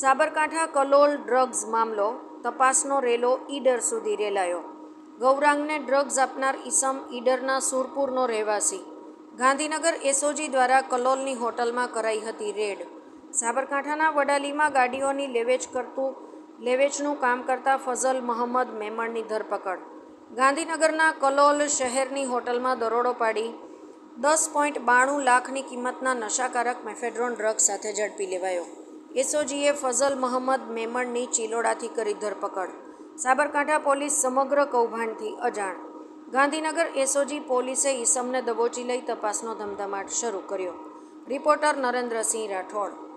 Sabarkantha Kalol drugs મામલો તપાસનો રેલો ઈડર સુધી રેલાયો. ગૌરાંગને ડ્રગ્સ આપનાર ઈસમ ઈડરના સુરપુરનો રહેવાસી. ગાંધીનગર એસઓજી દ્વારા કલોલની હોટલમાં કરાઈ હતી રેડ. સાબરકાંઠાના વડાલીમાં ગાડીઓની લેવેચ કરતું, લેવેચનું કામ કરતા ફઝલ મહંમદ મેમણની ધરપકડ. ગાંધીનગરના કલોલ શહેરની હોટલમાં દરોડો પાડી દસ પોઈન્ટ બાણું લાખની કિંમતના નશાકારક મેફેડ્રોન ડ્રગ્સ સાથે ઝડપી લેવાયો. એસઓજીએ ફઝલ મહંમદ મેમણની ચિલોડાથી કરી ધરપકડ. સાબરકાંઠા પોલીસ સમગ્ર કૌભાંડથી અજાણ. ગાંધીનગર એસઓજી પોલીસે ઈસમને દબોચી લઈ તપાસનો ધમધમાટ શરૂ કર્યો. રિપોર્ટર નરેન્દ્રસિંહ રાઠોડ.